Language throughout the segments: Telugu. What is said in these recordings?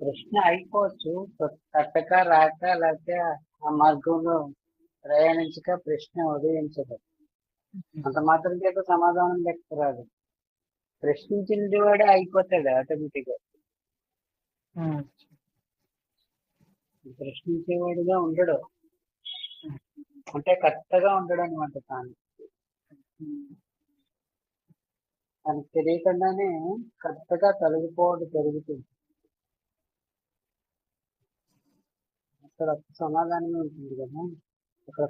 ప్రశ్న అయిపోవచ్చు. కట్టక రాక లేకపోతే ఆ మార్గంలో ప్రయాణించక ప్రశ్న ఉదయించదు. అంత మాత్రం చేత సమాధానం రాదు ప్రశ్నించిన వాడే అయిపోతాడు ఆటోమేటిక్గా ప్రశ్నించేవాడిగా ఉండడు. అంటే కరెక్ట్గా ఉండడు అనమాట తాను. తనకు తెలియకుండానే కరెక్ట్గా తొలగిపోవడం జరుగుతుంది. అక్కడ సమాధానమే ఉంటుంది కదా. అక్కడ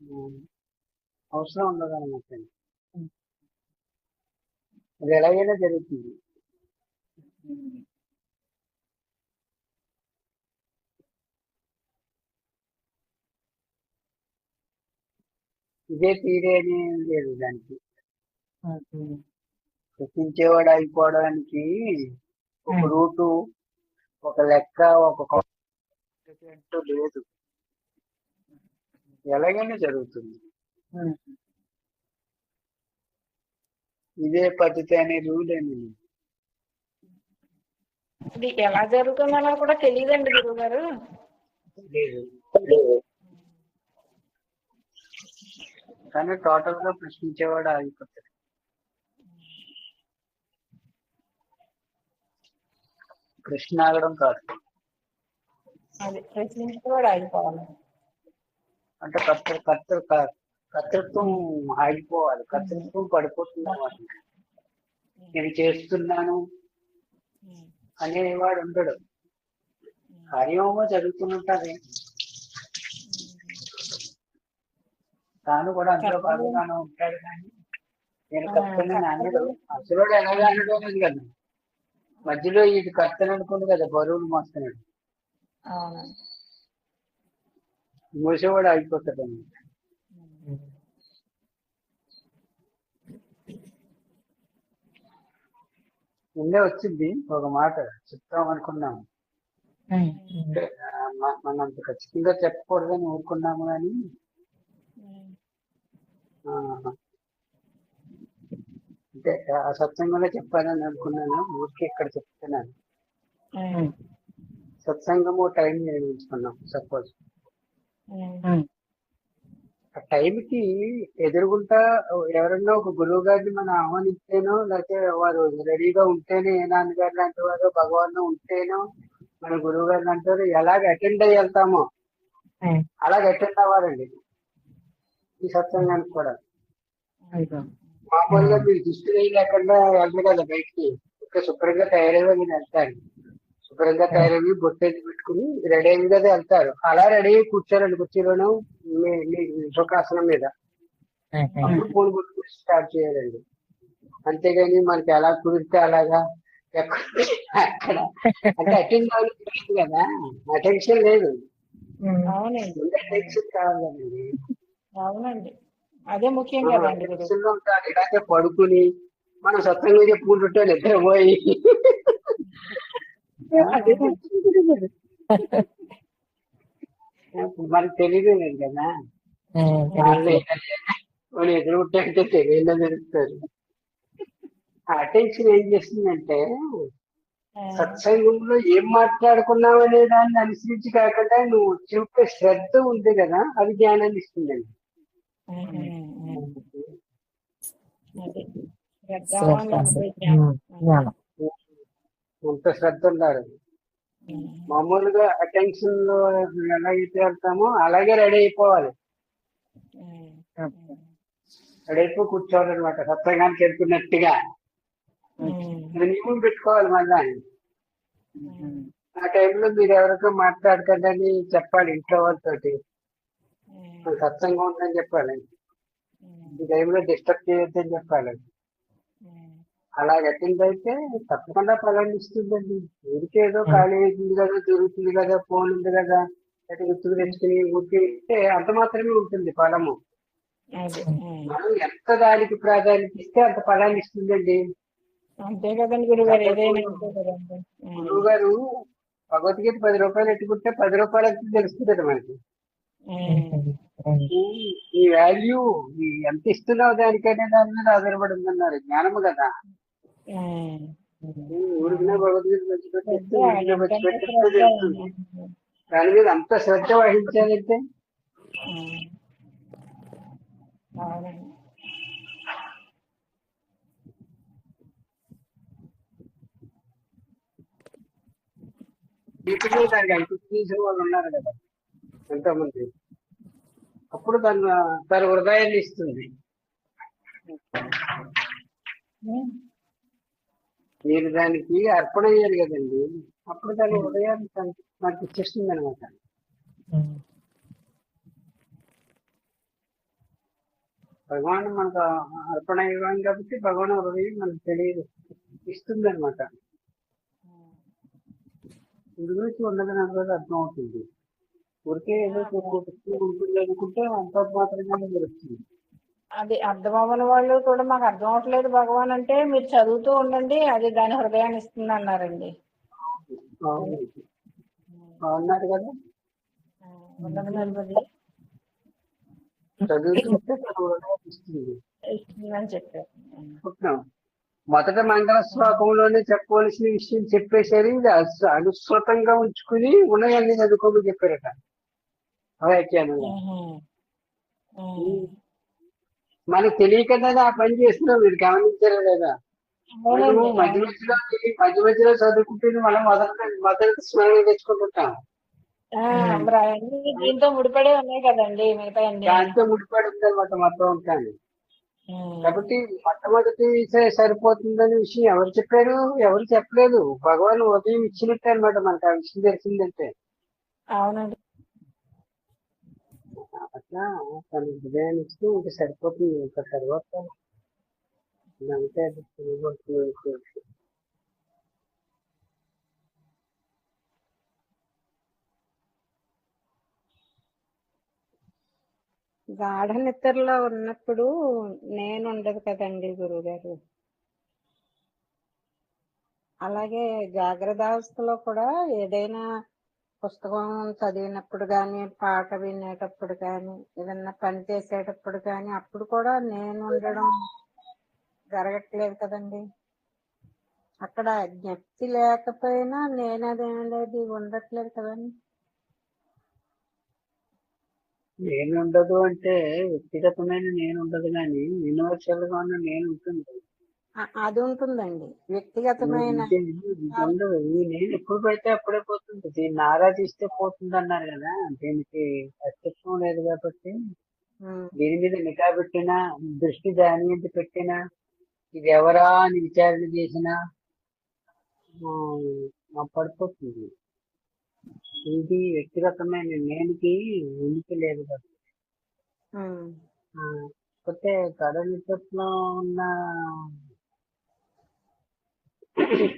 ఆ, అవసరం ఉండదు అనమాట అది ఎలాగైనా జరుగుతుంది. ఇదే తీరే అని ఏం లేదు దానికి. ప్రశ్నించేవాడు అయిపోవడానికి ఒక. రూటు ఒక లెక్క ఒక లేదు. ఎలాగైనా జరుగుతుంది. ఇదే పద్ధతి అనే రూల్ ఏమి లేదు. ఇది ఎలా జరుగుతుందనో కూడా తెలియదండి గురువు గారు కానీ టోటల్గా ప్రశ్నించేవాడు ఆగిపోతాడు. ప్రశ్న ఆగడం కాదు. అది ప్రశ్నించుకోవడం ఆగిపోవాలి అంటే కర్త కర్త కర్తృత్వం ఆగిపోవాలి. కర్తృత్వం పడిపోతుంది అన్నమాట. నేను చేస్తున్నాను అనేవాడు ఉండడు. కార్యమో జరుగుతుంటది తాను కూడా అందులో భాగంగానే ఉంటాడు కానీ నేను కర్తని అనడు. అసలు ఎలాగ అనడు కదా మధ్యలో ఇది కర్తని అనుకుంది కదా బరువులు మోస్తున్నాడు. మూసేవాడు అయిపోతాడు అన్నమాట ముందే వచ్చింది ఒక మాట చెప్తాం అనుకున్నాము మనం అంత ఖచ్చితంగా చెప్పకూడదని ఊరుకున్నాము కానీ అంటే ఆ సత్సంగంలో చెప్పాలని అనుకున్నాను. ఊరికి ఇక్కడ చెప్తున్నాను. సత్సంగము టైం నిర్ణయించుకున్నాం సపోజ్. ఆ టైంకి ఎదురుగుంటా ఎవరన్నా ఒక గురువు గారిని మనం ఆహ్వానిస్తేనో లేకపోతే వారు రెడీగా ఉంటేనే ఏ నాన్నగారు లాంటి వారు భగవాన్ ఉంటేనో మన గురువు గారు అంటారు ఎలాగ అటెండ్ అయ్యి వెళ్తామో అలాగ అటెండ్ అవ్వాలండి. ఈ సత్సంగానికి కూడా. మామూలుగా మీరు దుస్తులు వేయి లేకుండా వెళ్ళదు కదా బయటికి. ఇంకా శుభ్రంగా తయారయ్యి మీరు వెళ్తారు. శుభ్రంగా తయారయ్యి బొట్టేది పెట్టుకుని రెడీ అయ్యి కదా వెళ్తారు. అలా రెడీ అయ్యి కూర్చోరండి కుర్చీలోను మీ మీ సుఖాసనం మీద. అప్పుడు ఫోన్ కొట్టుకుని స్టార్ట్ చేయాలండి. అంతేగాని మనకి ఎలా కుదిరితే అలాగా ఎక్కడ అక్కడ. అంటే అటెండ్ అవ్వాలి కదా. అటెన్షన్ లేదు. అవునండి. అటెన్షన్ కావాలి కదండి. అవునండి. అదే ముఖ్యం కదండి గురువు అటెన్షన్లో ఉండాలి ఇలాగే పడుకుని మనం సత్యంగా చెప్పుకుంటుంటే నిద్రపోయి అదే tension తెలియదు. ఇప్పుడు మనకు తెలియదు లేదు కదా. వాళ్ళు ఎదురుకుంటే తెలియదు తెలుస్తారు ఆ అటెన్షన్ ఏం చేస్తుందంటే సత్సంగంలో ఏం మాట్లాడుకున్నావు అనే దాన్ని అనుసరించి కాకుండా నువ్వు చూపే శ్రద్ధ ఉంది కదా అది జ్ఞానాన్ని ఇస్తుందండి అదే శ్రద్ధావాన్ లభతే జ్ఞానం. అంత శ్రద్ధ ఉండాలి. మామూలుగా అటెన్షన్లో ఎలాగైతే వెళ్తామో అలాగే రెడీ అయిపోవాలి. రెడీ అయిపోయి కూర్చోవాలన్నమాట సత్సంగానికి వెళ్తున్నట్టుగా. నియమం పెట్టుకోవాలి మళ్ళా. ఆ టైంలో మీరు ఎవరితో మాట్లాడకండి చెప్పాలి ఇంట్లో వాళ్ళతోటి. మన సత్సంగం ఉందని చెప్పాలి. ఈ టైంలో డిస్టర్బ్ చేయొద్దని చెప్పాలి. అలా అయితే తప్పకుండా ఫలాన్ని ఇస్తుందండి ఊరికే ఏదో ఖాళీ అవుతుంది కదా జరుగుతుంది కదా ఫోన్ ఉంది కదా అటు గుర్తుకు తెచ్చుకుని ఊరికే ఇస్తే అంత మాత్రమే ఉంటుంది ఫలము. మనం ఎంత దానికి ప్రాధాన్యత ఇస్తే అంత ఫలాన్ని ఇస్తుందండి. అంతే కదండి గురువు గారు భగవద్గీత పది రూపాయలు ఎట్టుకుంటే పది రూపాయలు తెలుస్తుంది మనకి. ఈ వాల్యూ ఎంత ఇస్తున్నావు దానికనే దాని మీద ఆధారపడి ఉందన్నారు జ్ఞానము కదా. ఊరికినే భగవద్గీత. దాని మీద అంత శ్రద్ధ వహించాలంటే వీటిలో దానికి అంకితం చేసిన వాళ్ళు ఉన్నారు కదా. ఎంతోమంది. అప్పుడు తన తన హృదయాన్ని ఇస్తుంది. మీరు దానికి అర్పణ అయ్యారు కదండి. అప్పుడు దాని హృదయాన్ని తనకి- మనకి ఇచ్చేస్తుంది అనమాట భగవాన్ మనకు అర్పణ ఇవ్వం కాబట్టి భగవాన్ హృదయం మనకు తెలియదు. ఇస్తుంది అనమాట ఇందు గురించి ఉన్నదని అర్థం అవుతుంది. ఊరికే ఏదో ఉంటుంది అనుకుంటే అంత మాత్రమే తెలుస్తుంది. అది అర్థం అవ్వని వాళ్ళు కూడా మాకు అర్థం అవ్వట్లేదు భగవాన్ అంటే మీరు చదువుతూ ఉండండి అది దాని హృదయాన్ని ఇస్తుంది అన్నారండి. అవును. బాగున్నారు కదా చదువుతుంటే ఇస్తుందని చెప్పారు. మొదట మంగళ శ్లోకంలోనే చెప్పవలసిన విషయం చెప్పేసరి అనుసృతంగా ఉంచుకుని ఉన్నాయన్ని చదువుకోమని చెప్పారట. వ్యాఖ్యానంలో. మనకు తెలియకనే ఆ పని చేస్తున్నాం మీరు గమనించారా లేదా? మధ్య మధ్యలో మధ్య మధ్యలో చదువుకుంటే మనం మొదట మొదటి స్మరణ తెచ్చుకుంటుంటాం. దీంతో ముడిపడే ఉన్నాయి కదండి దాంతో ముడిపడి ఉందన్నమాట మొత్తం ఉంటాను కాబట్టి మొట్టమొదటి సరిపోతుందనే విషయం ఎవరు చెప్పారు? ఎవరు చెప్పలేదు. భగవాన్ ఉదయం ఇచ్చినట్టు అనమాట మనకు. ఆ విషయం తెలిసిందంటే. అవునండి. అట్లా తన హృదయాన్ని ఇస్తే ఇంకా సరిపోతుంది. ఇంకా తర్వాత అంతే అది గాఢ నిద్రలో ఉన్నప్పుడు నేను ఉండదు కదండి గురువుగారు అలాగే జాగ్రత్త అవస్థలో కూడా ఏదైనా పుస్తకం చదివినప్పుడు కానీ పాట వినేటప్పుడు కానీ ఏదన్నా పని చేసేటప్పుడు కానీ అప్పుడు కూడా నేను ఉండడం జరగట్లేదు కదండి. అక్కడ జ్ఞప్తి లేకపోయినా నేను అనేది ఉండట్లేదు కదండి. నేను ఉండదు అంటే వ్యక్తిగతమైన నేను ఉండదు కానీ యూనివర్సల్గా ఉన్న నేను ఉంటుంది అది ఉంటుందండి వ్యక్తిగతమైన నేను ఎప్పుడు పెడితే అప్పుడే పోతుంది. దీన్ని ఆరాధిస్తే పోతుంది అన్నారు కదా దీనికి అస్తిత్వం లేదు కాబట్టి. దీని మీద నిఘా పెట్టినా దృష్టి దాని మీద పెట్టినా ఇది ఎవరా అని విచారణ చేసినా పడిపోతుంది. ఇది వ్యక్తిగతమైన నేనుకి ఉనికి లేదు కదా. ఆ, కాకపోతే కథలో ఉన్న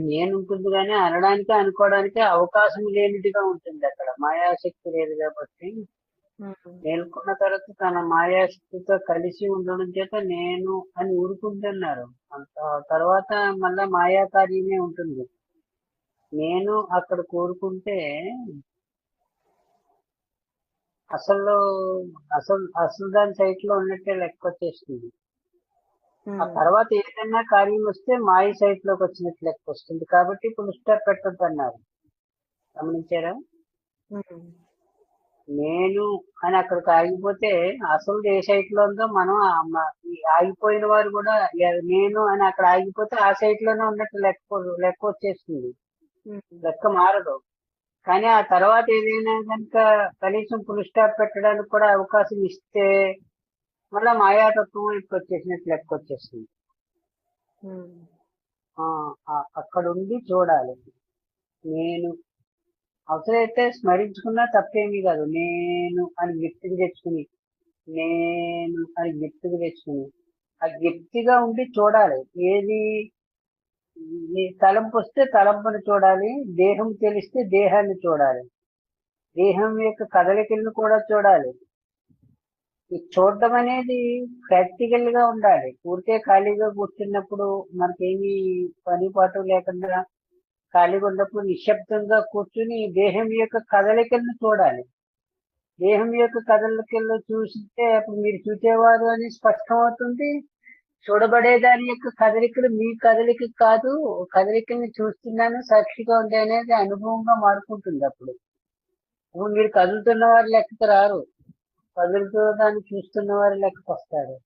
నేను ఉంటుంది కానీ అనడానికి అనుకోవడానికి అవకాశం లేనిదిగా ఉంటుంది అక్కడ. మాయాశక్తి లేదు కాబట్టి మేల్కొన్న తర్వాత తన మాయాశక్తితో కలిసి ఉండడం చేత నేను అని ఊరుకుంటున్నారు. అంత తర్వాత మళ్ళా మాయా కార్యమే ఉంటుంది. నేను అక్కడ కోరుకుంటే అసలు అసలు అసలు దాని సైట్లో ఉన్నట్టే లెక్క వచ్చేస్తుంది. ఆ ఉమ్, తర్వాత ఏదైనా కార్యం వస్తే మాయ సైట్లోకి వచ్చినట్టు లెక్క వస్తుంది. కాబట్టి ఇప్పుడు స్టెప్ పెట్టద్దు అన్నారు గమనించారా? ఉమ్, నేను అని అక్కడికి ఆగిపోతే అసలు ఏ సైట్లో ఉందో మనం ఆగిపోయిన వారు కూడా నేను అని అక్కడ ఆగిపోతే ఆ సైట్లోనే ఉన్నట్టు లెక్క లెక్క వచ్చేస్తుంది. ఉమ్, లెక్క మారదు. కానీ ఆ తర్వాత ఏదైనా కనుక కనీసం ఫుల్ స్టాప్ పెట్టడానికి కూడా అవకాశం ఇస్తే మళ్ళా మాయాతత్వం ఇప్పుడు వచ్చేసినట్టు లెక్క వచ్చేస్తుంది. అక్కడ ఉండి చూడాలి. నేను అవసరమైతే స్మరించుకున్నా తప్పేమీ కాదు. నేను అని వ్యక్తికి తెచ్చుకుని నేను అని వ్యక్తికి తెచ్చుకుని ఆ వ్యక్తిగా ఉండి చూడాలి. ఏది ఈ తలంపు వస్తే తలంపుని చూడాలి దేహం తెలిస్తే దేహాన్ని చూడాలి. దేహం యొక్క కదలికలను కూడా చూడాలి. ఈ చూడడం అనేది ప్రాక్టికల్గా ఉండాలి. ఊరికే ఖాళీగా కూర్చున్నప్పుడు మనకేమీ పని పాటు లేకుండా ఖాళీగా ఉన్నప్పుడు నిశ్శబ్దంగా కూర్చుని దేహం యొక్క కదలికలను చూడాలి. దేహం యొక్క కదలికల్లో చూస్తే అప్పుడు మీరు చూసేవారు అని స్పష్టమవుతుంది. చూడబడే దాని యొక్క కదలికలు మీ కదలిక కాదు కదలికల్ని చూస్తున్నాను సాక్షిగా ఉంది అనేది అనుభవంగా మారుకుంటుంది అప్పుడు. మీరు కదులుతున్న వారి లెక్కకు రారు. కదులుతున్న దాన్ని చూస్తున్న వారి లెక్కకు వస్తారు.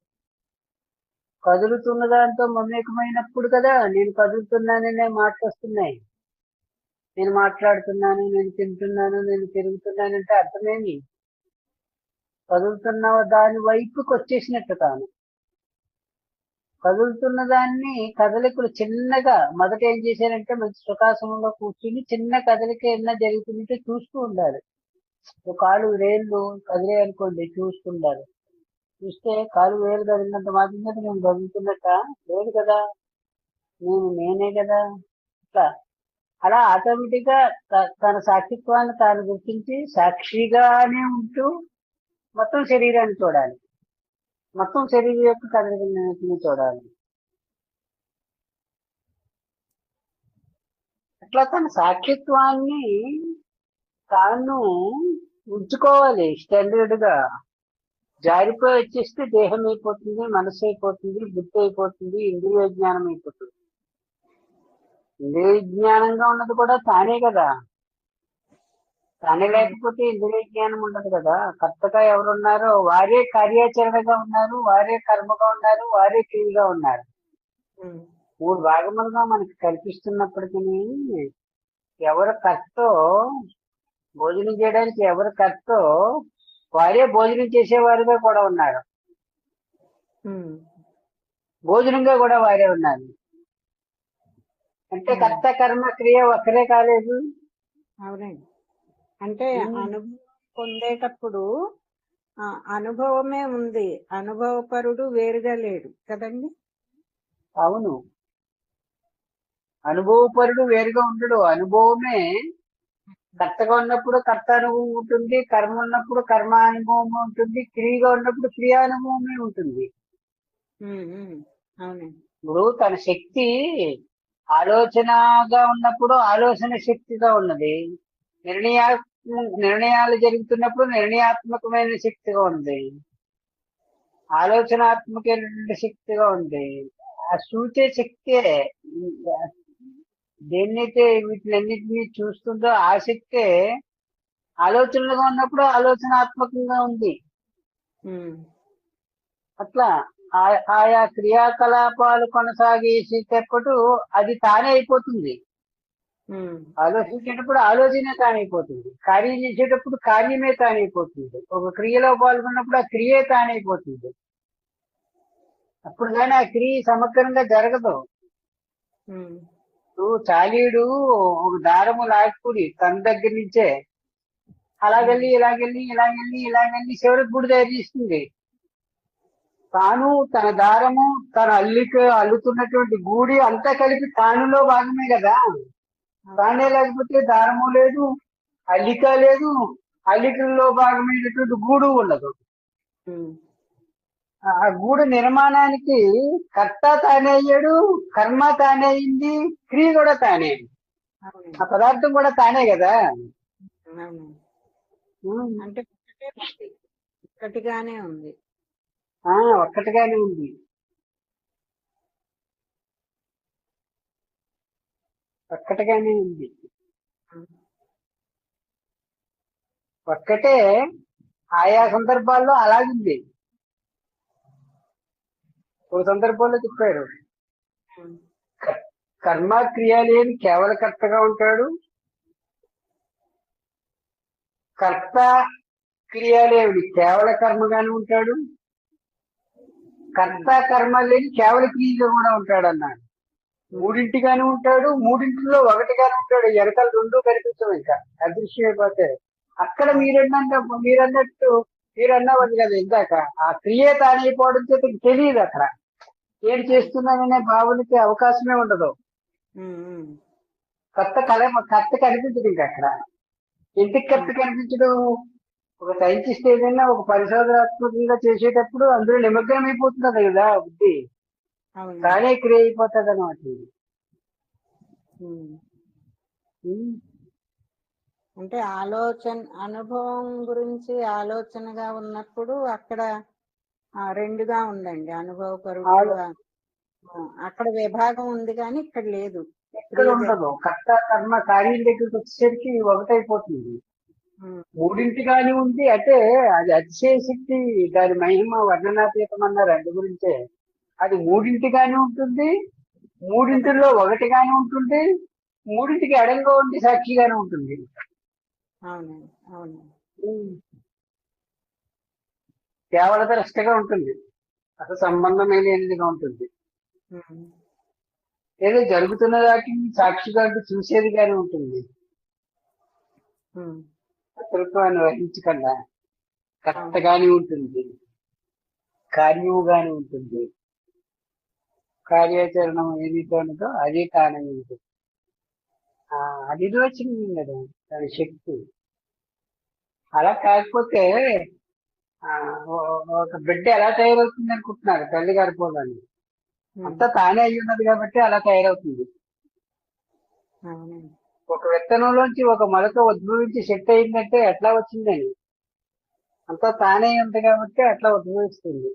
కదులుతున్న దాంతో మమేకమైనప్పుడు కదా నేను కదులుతున్నాననే మాటలు వస్తున్నాయి. నేను మాట్లాడుతున్నాను నేను తింటున్నాను నేను తిరుగుతున్నానంటే అర్థమేమి? కదులుతున్న దాని వైపుకి వచ్చేసినట్టు కాను కదులుతున్న దాన్ని కదలికలు చిన్నగా మొదట ఏం చేశారంటే మంచి సుఖాసనంలో కూర్చుని చిన్న కదలిక ఏమన్నా జరుగుతుంటే చూస్తూ ఉండాలి. ఒక కాలు వేళ్ళు కదిలే అనుకోండి చూస్తుండాలి చూస్తే కాలు వేలు కదిలినంత మాత్రమే నేను కదులుతున్నట్ట? లేదు కదా. నేను నేనే కదా. ఇట్లా. అలా ఆటోమేటిక్గా తన సాక్షిత్వాన్ని తాను గుర్తించి సాక్షిగానే ఉంటూ మొత్తం శరీరాన్ని చూడాలి. మొత్తం శరీరం యొక్క కదలికలను చూడాలి. అట్లా తన సాక్షిత్వాన్ని తాను ఉంచుకోవాలి స్టాండర్డ్గా. జారిపోయి వచ్చేస్తే దేహం అయిపోతుంది మనసు అయిపోతుంది బుద్ధి అయిపోతుంది ఇంద్రియ జ్ఞానం అయిపోతుంది. ఇంద్రియ జ్ఞానంగా ఉన్నది కూడా తానే కదా. తానే లేకపోతే ఇంద్రియ జ్ఞానం ఉండదు కదా. కర్తగా ఎవరున్నారో వారే కార్యాచరణగా ఉన్నారు వారే కర్మగా ఉన్నారు వారే క్రియగా ఉన్నారు. మూడు భాగములుగా మనకి కల్పిస్తున్నప్పటికీ ఎవరు కర్తో భోజనం చేయడానికి ఎవరు కర్తో వారే భోజనం చేసేవారుగా కూడా ఉన్నారు. భోజనంగా కూడా వారే ఉన్నారు. అంటే కర్త కర్మ క్రియ ఒకరే కాలేదు. అవునండి. అంటే. అనుభవం పొందేటప్పుడు ఆ, అనుభవమే ఉంది. అనుభవపరుడు వేరుగా లేడు. కదండి? అవును. అనుభవపరుడు వేరుగా ఉండడు. అనుభవమే కర్తగా ఉన్నప్పుడు కర్త అనుభవం ఉంటుంది కర్మ ఉన్నప్పుడు కర్మ అనుభవం ఉంటుంది క్రియగా ఉన్నప్పుడు క్రియానుభవమే ఉంటుంది. ఉమ్, ఉమ్, అవునండి. ఇప్పుడు తన శక్తి ఆలోచనగా ఉన్నప్పుడు ఆలోచన శక్తిగా ఉన్నది. నిర్ణయా నిర్ణయాలు జరుగుతున్నప్పుడు నిర్ణయాత్మకమైన శక్తిగా ఉంది. ఆలోచనాత్మకమైన శక్తిగా ఉంది. ఆ సూచే శక్తే దేన్నైతే వీటిలన్నిటినీ చూస్తుందో ఆ శక్తే ఆలోచనలుగా ఉన్నప్పుడు ఆలోచనాత్మకంగా ఉంది. అట్లా ఆయా క్రియాకలాపాలు కొనసాగేసేటప్పుడు అది తానే అయిపోతుంది. ఆలోచించేటప్పుడు ఆలోచనే తానైపోతుంది. కార్యం చేసేటప్పుడు కార్యమే తానైపోతుంది. ఒక క్రియలో పాల్గొన్నప్పుడు ఆ క్రియే తానైపోతుంది. అప్పుడు కానీ ఆ క్రియ సమగ్రంగా జరగదు. చాలీడు ఒక దారము లాక్కుడి తన దగ్గర నుంచే అలాగెళ్ళి ఇలాగెళ్ళి ఇలాగెళ్ళి ఇలాగెళ్ళి చివరికి గుడి తయారు చేస్తుంది. తాను తన దారము తన అల్లిక అల్లుతున్నటువంటి గూడి అంతా కలిపి తానులో భాగమే కదా. తానే లేకపోతే దారము లేదు అల్లిక లేదు అల్లికల్లో భాగమైనటువంటి గూడు ఉండదు ఆ గూడు నిర్మాణానికి కర్త తానే అయ్యాడు కర్మ తానే అయింది క్రియ కూడా తానే ఆ పదార్థం కూడా తానే కదా. అంటే ఒక్కటిగానే ఉంది. ఆ ఒక్కటిగానే ఉంది. ఒక్కటిగానే ఉంది. ఒక్కటే ఆయా సందర్భాల్లో అలాగుంది ఓ సందర్భంలో చెప్పారు. కర్మ క్రియ లేని కేవల కర్తగా ఉంటాడు. కర్త క్రియ లేని కేవల కర్మగానే ఉంటాడు. కర్త కర్మ లేని కేవల క్రియగా కూడా ఉంటాడు అన్నాడు మూడింటిగానే ఉంటాడు మూడింటిలో ఒకటిగానే ఉంటాడు. ఎనకాల రెండు కనిపించవు ఇంకా. అదృశ్యమైపోతే అక్కడ మీరన్నంత మీరన్నట్టు మీరన్నవారు కదా ఇందాక. ఆ క్రియ తానైపోవడం చేత తెలియదు అక్కడ. ఏం చేస్తున్నాననే భావనకి అవకాశమే ఉండదు. కొత్త కళ కత్త కనిపించదు ఇంకా అక్కడ. ఎందుకు కత్త కనిపించడం ఒక సైంటిస్ట్ ఏదైనా ఒక పరిశోధనాత్మకంగా చేసేటప్పుడు అందులో నిమగ్నం అయిపోతున్నది కదా బుద్ధి. తానే క్రియ అయిపోతుంది అనమాట ఉమ్. అంటే ఆలోచన అనుభవం గురించి ఆలోచనగా ఉన్నప్పుడు అక్కడ ఆ, రెండుగా ఉందండి. అనుభవపరుడు ఆలో- ఆ, అక్కడ విభాగం ఉంది కానీ ఇక్కడ లేదు. ఎక్కడ ఉండదు. కర్త కర్మ కార్యం దగ్గరికి వచ్చేసరికి ఒకటైపోతుంది. ఉమ్, మూడింటిగానే ఉంది. అంటే అది అతిశయ శక్తి దాని మహిమ వర్ణనాతీతం అన్నారు అందు గురించే. అది మూడింటిగానే ఉంటుంది మూడింటిలో ఒకటిగానే ఉంటుంది మూడింటికి ఎడంగా ఉండి సాక్షిగానే ఉంటుంది. కేవల ద్రష్టగా ఉంటుంది అసలు సంబంధమే లేనిదిగా ఉంటుంది. ఏదో జరుగుతున్న దాటిని సాక్షిగా చూసేదిగానే ఉంటుంది. కర్తృత్వాన్ని వహించకుండా కర్తగానే ఉంటుంది కార్యముగానే ఉంటుంది. కార్యాచరణ ఏదైతే ఉన్నదో అదే ఉంటుంది ఆ, అది వచ్చింది కదా దాని శక్తి. అలా కాకపోతే ఒక బిడ్డ ఎలా తయారవుతుంది అనుకుంటున్నారు తల్లి గారి పోలని ఉమ్, అంతా తానే అయి ఉన్నది కాబట్టి అలా తయారవుతుంది. ఒక విత్తనంలోంచి ఒక మొలక ఉద్భవించి సెట్ అయిందంటే ఎట్లా వచ్చిందని? అంతా తానే ఉంది కాబట్టి అట్లా ఉద్భవిస్తుంది.